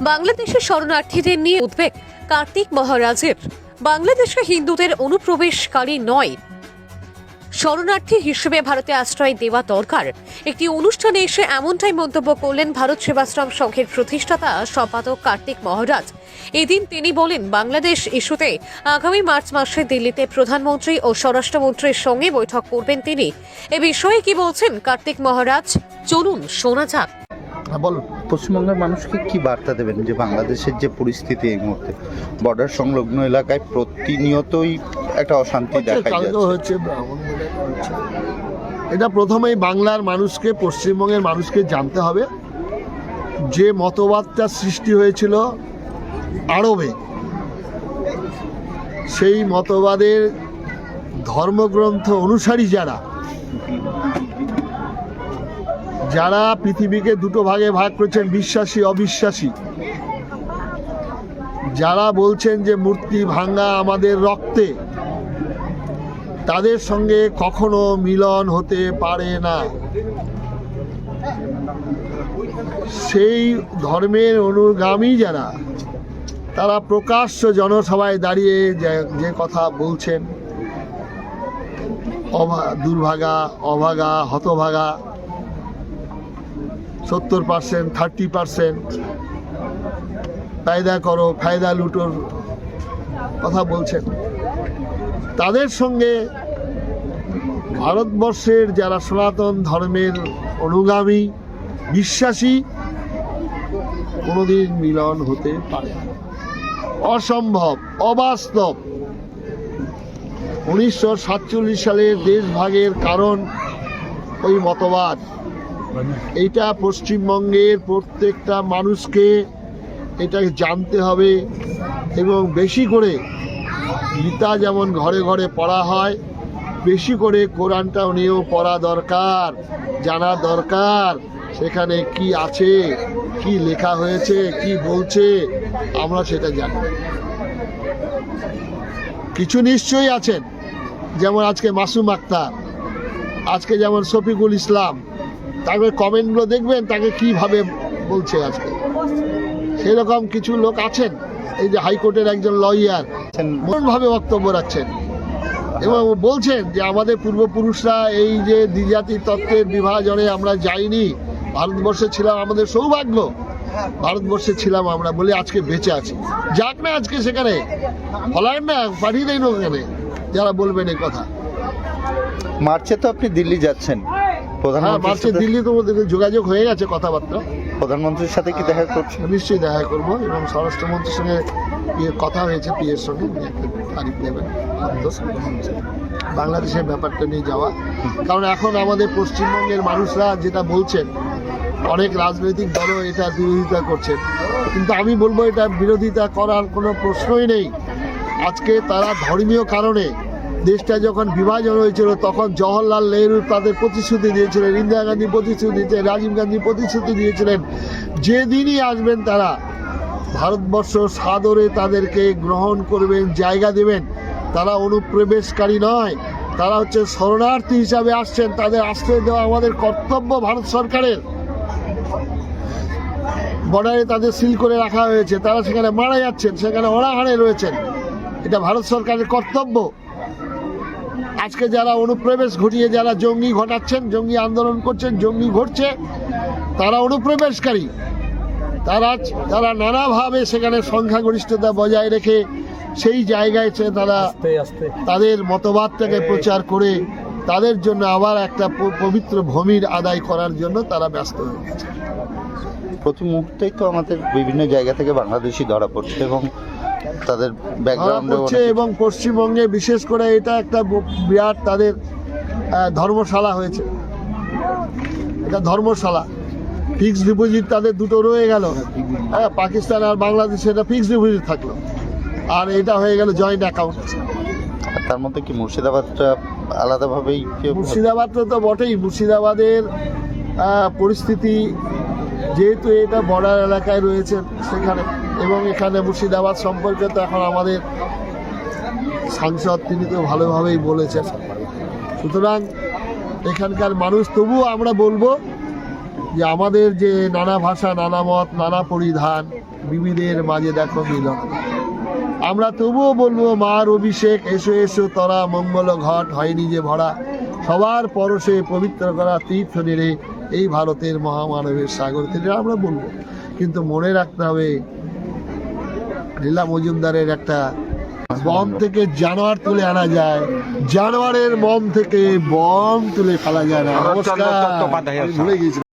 বাংলাদেশের শরণার্থীদের নিয়ে উদ্বেগ কার্তিক মহারাজের। বাংলাদেশে হিন্দুদের অনুপ্রবেশকারী নয়। শরণার্থী হিসেবে ভারতে আশ্রয় দেওয়া দরকার। একটি অনুষ্ঠানে এসে এমনটাই মন্তব্য করলেন ভারত সেবাশ্রম সংঘের প্রতিষ্ঠাতা সম্পাদক কার্তিক মহারাজ। এদিন তিনি বলেন, বাংলাদেশ ইস্যুতে আগামী মার্চ মাসে দিল্লিতে প্রধানমন্ত্রী ও স্বরাষ্ট্রমন্ত্রীর সঙ্গে বৈঠক করবেন তিনি। এ বিষয়ে কি বলছেন কার্তিক মহারাজ? চলুন শোনা যাক। হ্যাঁ বলুন। পশ্চিমবঙ্গের মানুষকে কি বার্তা দেবেন যে বাংলাদেশের যে পরিস্থিতি এই মুহূর্তে? বর্ডার সংলগ্ন এলাকায় প্রতিনিয়তই একটা অশান্তি দেখা যাচ্ছে। এটা প্রথমেই বাংলার মানুষকে পশ্চিমবঙ্গের মানুষকে জানতে হবে। যে মতবাদটা সৃষ্টি হয়েছিল আরবে সেই মতবাদের ধর্মগ্রন্থ অনুসারী যারা যারা পৃথিবীকে দুটো ভাগে ভাগ করেছেন, বিশ্বাসী, অবিশ্বাসী, যারা বলছেন যে মূর্তি ভাঙা আমাদের রক্তে, তাদের সঙ্গে কখনো মিলন হতে পারে না। সেই ধর্মের অনুগামী যারা, তারা প্রকাশ্য জনসভায় দাঁড়িয়ে যে কথা বলছেন, অভা, দুর্ভাগা, অভাগা, হতভাগা সত্তর পার্সেন্ট, থার্টি পার্সেন্ট। ফায়দা করো, ফায়দা লুটোর কথা বলছেন। তাদের সঙ্গে ভারতবর্ষের যারা সনাতন ধর্মের অনুগামী, বিশ্বাসী, কোনোদিন মিলন হতে পারে অসম্ভব, অবাস্তব। উনিশশো সাতচল্লিশ সালের দেশভাগের কারণ ওই মতবাদ। এইটা পশ্চিমবঙ্গের প্রত্যেকটা মানুষকে এটাকে জানতে হবে এবং বেশি করে গীতা যেমন ঘরে ঘরে পড়া হয়, বেশি করে কোরআনটাও নিয়েও পড়া দরকার, জানা দরকার, সেখানে কি আছে, কি লেখা হয়েছে, কি বলছে, আমরা সেটা জানি। কিছু নিশ্চয়ই আছেন, যেমন আজকে মাসুম আক্তার, আজকে যেমন শফিকুল ইসলাম তারপরে কমেন্টগুলো দেখবেন, তাকে কীভাবে বলছে আজকে? সেরকম কিছু লোক আছেন, এই যে হাইকোর্টের একজন লয়ার ভাবে বক্তব্য রাখছেন। এবং বলছেন যে আমাদের পূর্বপুরুষরা এই যে দ্বিজাতি তত্ত্বের বিভাজনে আমরা যাইনি, ভারতবর্ষে ছিলাম আমাদের সৌভাগ্য। ভারতবর্ষে ছিলাম আমরা বলে আজকে বেঁচে আছি। যাক না আজকে সেখানে ফলার না, পাঠিয়ে দেয় ওখানে, যারা বলবেন এই কথা। মার্চে তো আপনি দিল্লি যাচ্ছেন। হ্যাঁ প্রধানমন্ত্রীর মার্চে দিল্লি তো যোগাযোগ হয়ে গেছে কথাবার্তা। প্রধানমন্ত্রীর সাথে কি দেখা করছেন নিশ্চয়ই দেখা করব এবং স্বরাষ্ট্রমন্ত্রীর সঙ্গে ইয়ে কথা হয়েছে পিএর সঙ্গে তারিখ দেবেন বাংলাদেশের ব্যাপারটা নিয়ে যাওয়া। কারণ এখন আমাদের পশ্চিমবঙ্গের মানুষরা যেটা বলছেন অনেক রাজনৈতিক দলও এটা বিরোধিতা করছেন। কিন্তু আমি বলব এটা বিরোধিতা করার কোনো প্রশ্নই নেই। আজকে তারা ধর্মীয় কারণে দেশটা যখন বিভাজন হয়েছিল, তখন জওহরলাল নেহরু তাদের প্রতিশ্রুতি দিয়েছিলেন, ইন্দিরা গান্ধী প্রতিশ্রুতি দিয়েছিলেন, রাজীব গান্ধী প্রতিশ্রুতি দিয়েছিলেন। যেদিনই আসবেন তারা ভারতবর্ষ সাদরে তাদেরকে গ্রহণ করবেন, জায়গা দেবেন। তারা অনুপ্রবেশকারী নয়, তারা হচ্ছে শরণার্থী হিসাবে আসছেন। তাদের আশ্রয় দেওয়া আমাদের কর্তব্য ভারত সরকারের। বর্ডারে তাদের সিল করে রাখা হয়েছে, তারা সেখানে মারা যাচ্ছেন, সেখানে অনাহারে রয়েছেন। এটা ভারত সরকারের কর্তব্য। আজকে যারা অনুপ্রবেশ ঘটিয়ে যারা জঙ্গি ঘটাচ্ছেন জঙ্গি আন্দোলন করছেন জঙ্গি ঘটছে তারা অনুপ্রবেশকারী। তারা তারা নানাভাবে সেখানে সংখ্যাগরিষ্ঠতা বজায় রেখে সেই জায়গায় সে তারা তাদের মতবাদটাকে প্রচার করে তাদের জন্য আবার একটা প- পবিত্র ভূমির আদায় করার জন্য তারা ব্যস্ত হয়ে গেছে। প্রতি মুহূর্তেই তো আমাদের বিভিন্ন জায়গা থেকে বাংলাদেশি ধরা পড়ছে এবং তাদের ব্যাকগ্রাউন্ডে পড়ছে এবং পশ্চিমবঙ্গে বিশেষ করে এটা একটা বিরাট তাদের ধর্মশালা হয়েছে। এটা ধর্মশালা। ফিক্সড ডিপোজিট তাদের দুটো রয়ে গেল। হ্যাঁ পাকিস্তান আর বাংলাদেশে এটা ফিক্সড ডিপোজিট থাকল। আর এটা হয়ে গেল জয়েন্ট অ্যাকাউন্ট তার মধ্যে কি মুর্শিদাবাদটা আলাদাভাবেই মুর্শিদাবাদটা তো বটেই। মুর্শিদাবাদের পরিস্থিতি যেহেতু এটা বর্ডার এলাকায় রয়েছে সেখানে, এবং এখানে মুর্শিদাবাদ সম্পর্কে তো এখন আমাদের সাংসদ তিনি তো ভালোভাবেই বলেছেন। সুতরাং এখানকার মানুষ, তবুও আমরা বলব যে আমাদের যে নানা ভাষা, নানা মত, নানা পরিধান বিবিধের মাঝে দেখো মিলন আমরা তবুও বলব, মার অভিষেক, এসো এসো, তরা, মঙ্গল ঘট, হয়নি যে ভরা। সবার পরশে পবিত্র করা তীর্থ নেড়ে এই ভারতের মহামানবের সাগর থেকে আমরা বলব। কিন্তু মনে রাখতে হবে লীলা মজুমদারের একটা বম থেকে জানোয়ার তুলে আনা যায়। জানোয়ারের মন থেকে বম তুলে ফেলা যায় না। ভুলে গেছি